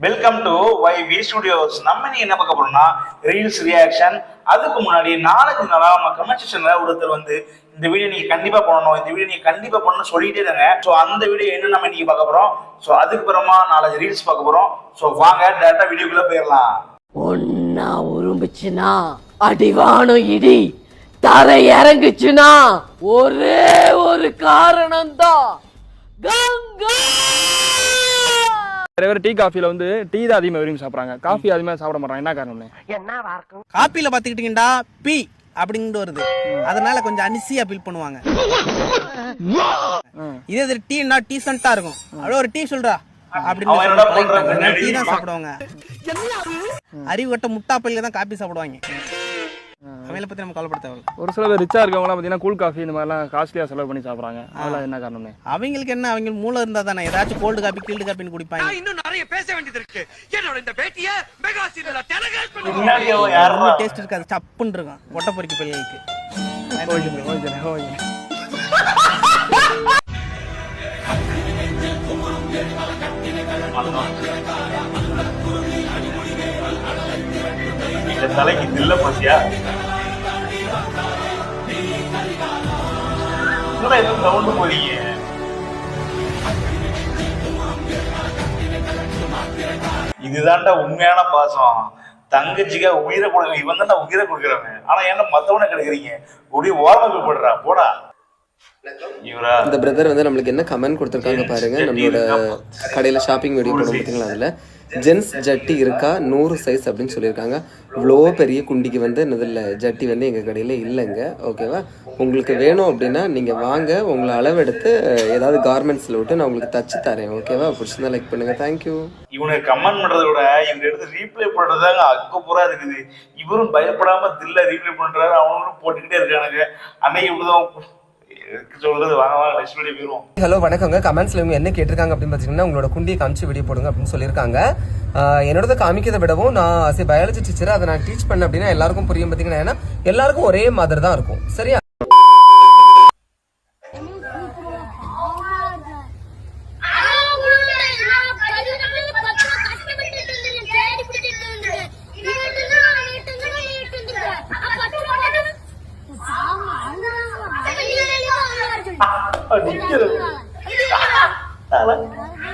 Welcome to Y V studios நம்ம நீ என்ன பார்க்க போறோம்னா ரீல்ஸ் ரியாக்ஷன் அதுக்கு முன்னாடி நாலஞ்சு நாளா நம்ம கமெண்ட் செக்ஷன்ல ஒருத்தர் வந்து இந்த வீடியோ நீங்க கண்டிப்பா பண்ணணும் இந்த வீடியோ நீங்க கண்டிப்பா பண்ணணும்னு சொல்லிட்டே இருங்க. ஸோ அந்த வீடியோ என்ன நம்ம இன்னைக்கு பார்க்க போறோம்? ஸோ அதுக்கு அப்புறமா நாலஞ்சு ரீல்ஸ் பார்க்க போறோம். ஸோ வாங்க டேரக்டா வீடியோக்குள்ள போயிடலாம். ஒன்னா உரும்புச்சுனா அடிவானும் இடி தரை இறங்குச்சுன்னா ஒரே ஒரு காரணம் தான் கங்கா நிறைய பேர் டீ காஃபில வந்து டீ தான் அதிகமாக விரும்பி சாப்பிட்றாங்க. காஃபி அதிகமாக சாப்பிட மாட்டாங்க. என்ன காரணம்னு? காப்பில பாத்துக்கிட்டீங்கடா பி அப்படின்ட்டு வருது. அதனால கொஞ்சம் அனிசியா ஃபீல் பண்ணுவாங்க. இதே இது டீனா டீசென்ட்டா இருக்கும். அவ்வளோ ஒரு டீ சொல்றா. அப்படின்னு? டீ தான் சாப்பிடுவாங்க. அறிவு கட்ட முட்டா பையில தான் காப்பி சாப்பிடுவாங்க. அவங்கள பத்தி நம்ம கவலைப்பட தேவையில்ல. ஒரு சில பேர் ரிச்சா இருக்கவங்களாம் பார்த்தீங்கன்னா கூல் காஃபி இந்த மாதிரிலாம் காஸ்ட்லியாக செலவு பண்ணி சாப்பிட்றாங்க. அதெல்லாம் என்ன காரணம்னு? அவங்களுக்கு என்ன? அவங்க மூளை இருந்தா தானே. ஏதாச்சும் கோல்டு காப்பி கீல்டு காப்பின்னு குடிப்பாங்க. இன்னும் நிறைய பேச வேண்டியது இருக்கு. என்னோட இந்த பேட்டிய மெகா சீரியல்ல டெலிகாஸ்ட் பண்ணி டேஸ்ட் இருக்காது. சப்புன்னு இருக்கும். ஒட்ட பொறிக்கு பிள்ளைகளுக்கு ஓகே ஓகே ஓகே. இந்த தலைக்கு தில்ல பாத்தியா என்னடா எதுவும் கவுண்டு போறீங்க? இதுதான்டா உண்மையான பாசம். தங்கச்சிக்கா உயிரை கொடுக்க இவன் தான் உயிரை கொடுக்குறவன். ஆனா என்ன மத்தவனை கிடைக்கிறீங்க? அப்படியே ஓரமாக போடுறா போடா. இவரா? இந்த பிரதர் வந்து நம்மளுக்கு என்ன கமெண்ட் கொடுத்துருக்காங்க பாருங்க. நம்மளோட கடையில் ஷாப்பிங் வீடியோ போட பார்த்தீங்களா அதில்? ஜென்ஸ் ஜட்டி இருக்கா? நூறு சைஸ் அப்படின்னு சொல்லியிருக்காங்க. இவ்வளோ பெரிய குண்டிக்கு வந்து இதில் ஜட்டி வந்து எங்கள் கடையில் இல்லைங்க. ஓகேவா உங்களுக்கு வேணும் அப்படின்னா நீங்கள் வாங்க. உங்களை அளவெடுத்து ஏதாவது கார்மெண்ட்ஸில் விட்டு நான் உங்களுக்கு தச்சு தரேன். ஓகேவா பிடிச்சிருந்தா லைக் பண்ணுங்கள் தேங்க்யூ இவனுக்கு கமெண்ட் பண்ணுறத விட இவங்க எடுத்து ரீப்ளே பண்றதாங்க அக்கப்பூரா இருக்குது. இவரும் பயப்படாமல் தில்ல ரீப்ளே பண்ணுறாரு அவனும் போட்டுக்கிட்டே இருக்கானுங்க. அன்னைக்கு இப்படிதான் சொல்றது வாங்க வாங்க நெக்ஸ்ட் வீடியோ போயிருவோம். ஹலோ வணக்கங்க. கமெண்ட்ஸ்ல இவங்க என்ன கேட்டிருக்காங்க அப்படின்னு பார்த்தீங்கன்னா உங்களோட குண்டியை காமிச்சு வீடியோ போடுங்க அப்படின்னு சொல்லியிருக்காங்க. ஆஹ் என்னோட காமிக்கிறத விடவும் நான் பயாலஜி டீச்சர் அதை நான் டீச் பண்ணேன் அப்படின்னா எல்லாருக்கும் புரியும் பார்த்தீங்கன்னா ஏன்னா எல்லாருக்கும் ஒரே மாதிரி தான் இருக்கும். சரியா?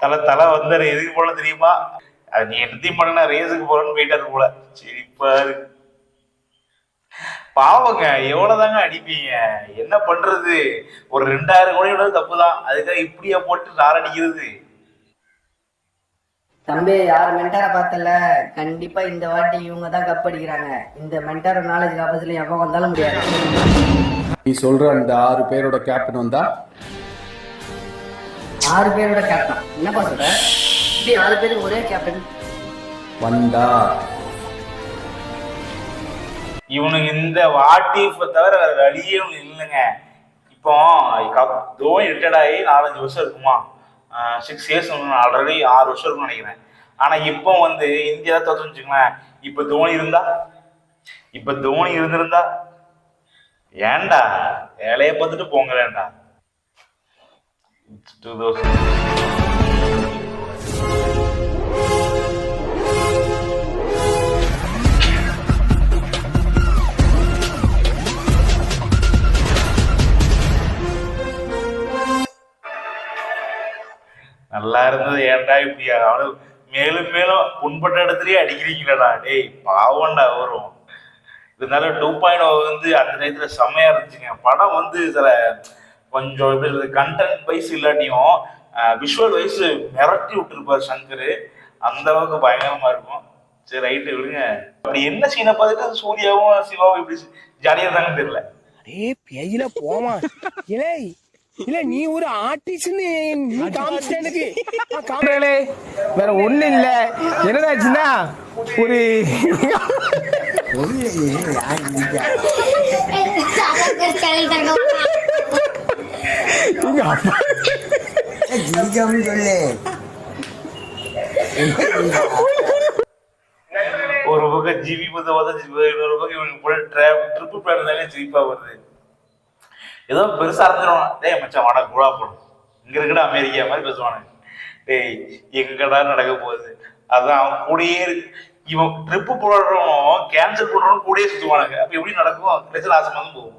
தலை தலை வந்தாரு எதுக்கு போல தெரியுமா? அது நீ என்னத்தையும் பண்ண ரேஸுக்கு போறேன்னு போயிட்டாரு போல. சரி பாரு பாவங்க எவ்வளவுதாங்க அடிப்பீங்க? என்ன பண்றது? ஒரு ரெண்டாயிரம் கோடி தப்பு தான் அதுக்காக இப்படியா போட்டு நார் அடிக்கிறது? தம்பி யார் மென்டரை பார்த்தல? கண்டிப்பா இந்த வாட்டி இவங்க தான் கப் அடிக்கிறாங்க. இந்த மென்டர் நாலேஜ் காப்பத்துல எப்ப வந்தாலும் முடியாது. நீ சொல்ற அந்த ஆறு பேரோட கேப்டன் வந்தா ஆறு பேரோட கேப்டன் என்னப்பா சொல்ற இப்படி ஆறு பேருக்கு ஒரே கேப்டன் வந்தா. இவனுக்கு இந்த வாட்டிப்பை தவிர வேற வழியே இல்லைங்க. இப்போ தோனி ரிட்டையர்ட் ஆகி நாலஞ்சு வருஷம் இருக்குமா? சிக்ஸ் இயர்ஸ் ஆல்ரெடி ஆறு வருஷம் இருக்கும்னு நினைக்கிறேன். ஆனா இப்போ வந்து இந்தியா தோத்து வச்சுங்களேன் இப்போ தோனி இருந்தா? இப்போ தோனி இருந்திருந்தா? ஏன்டா? வேலையை பார்த்துட்டு போங்களேன்டா டூ தௌசண்ட் நல்லா இருந்தது. ஏன்டா இப்படி? அவனு மேலும் மேலும் புண்பட்ட இடத்துலயே அடிக்கிறீங்களடா. டேய் பாவம்டா வரும் இருந்தாலும் டூ பாயிண்ட் வந்து அந்த டயத்துல செம்மையா இருந்துச்சுங்க. படம் வந்து சில கொஞ்சம் எப்படி சொல்றது கண்டென்ட் வைஸ் இல்லாட்டியும் விஷுவல் வைஸ் மிரட்டி விட்டுருப்பார் சங்கர். அந்த அளவுக்கு பயங்கரமா இருக்கும். சரி ரைட்டு விடுங்க. அப்படி என்ன சீனை பார்த்துட்டு சூர்யாவும் சிவாவும் இப்படி ஜாலியா இருந்தாங்கன்னு தெரியல. ஏ பேயில போமா. இலே இல்ல நீ ஒரு ஆர்டிஸ்ட் நீ காமரே வேற ஒண்ணு இல்ல. என்னடாச்சுன்னா ஒரு எங்க அப்பா. ஒரு பக்கம் ஜிபி பத்த உதச்சி இன்னொரு பக்கம் இவனுக்கு போட ட்ராப் ட்ரிப்பு பிளான் இருந்தாலே சிரிப்பா வருது. ஏதோ பெருசா அறிஞ்சிருவான். டேய் மச்சான் வாடகை கூட போடும் இங்க இருக்கடா அமெரிக்கா மாதிரி பேசுவானுங்க டேய் எங்கடா நடக்க போகுது? அதான் அவன் கூடயே இருக்கு இவன் ட்ரிப்பு போடுறவன் கேன்சல் பண்றவன் கூடயே சுத்துவானுங்க. அப்ப எப்படி நடக்கும்? கடைசியில் ஆசை வந்து போகும்.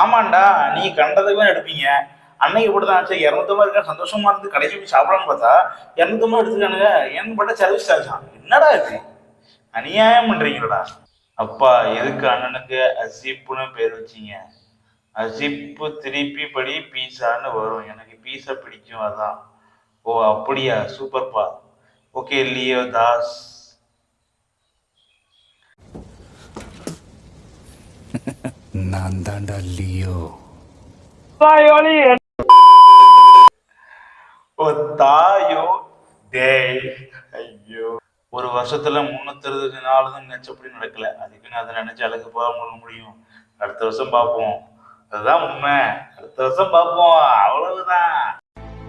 ஆமாண்டா நீ கண்டதுமே எடுப்பீங்க. அன்னைக்கு போட்டு தான் சரி இரநூத்தம்பது இருக்கா சந்தோஷமா இருந்து கடைசி போய் சாப்பிடலாம்னு பார்த்தா இரநூத்தம்பது எடுத்துக்கானுங்க. ஏன்னு பட்ட சர்வீஸ் சார்ஜ் தான். என்னடா இது? அநியாயம் பண்றீங்களடா. அப்பா எதுக்கு அண்ணனுக்கு அசிப்புன்னு பேர் வச்சீங்க? அசிப்பு திருப்பி படி பீஸான்னு வரும். எனக்கு பீஸா பிடிக்கும் அதான். ஓ அப்படியா? சூப்பர்ப்பா ஓகே லியோ தாஸ். நான் தாண்டா லியோ ஓ தாயோ. டேய் ஐயோ. ஒரு வருஷத்துல முன்னூத்தி அறுபது நாள் தான் நினைச்சபடி நடக்கல அதுக்குன்னு அதை நினைச்சு அழகு போக முடியும். அடுத்த வருஷம் பார்ப்போம். அதுதான் உண்மை. அடுத்த வருஷம் பார்ப்போம். அவ்வளவுதான்.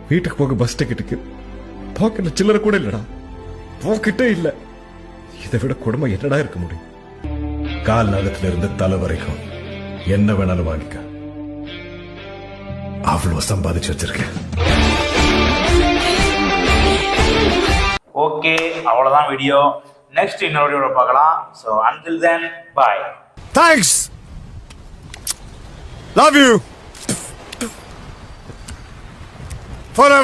வீட்டுக்கு போக பஸ் டிக்கெட்டுக்கு பாக்கெட்ல சில்லறை கூட இல்லடா. பாக்கெட்டே இல்ல. இதை விட கொடுமை என்னடா இருக்க முடியும்? கால் நகத்துல இருந்து தலை வரைக்கும். என்ன வேணாலும் வாங்கிக்க. அவ்வளவு சம்பாதிச்சு வச்சிருக்கேன். ஓகே அவ்வளவுதான் வீடியோ நெக்ஸ்ட் இன்னொரு வீடியோட பார்க்கலாம். So until then bye thanks love you for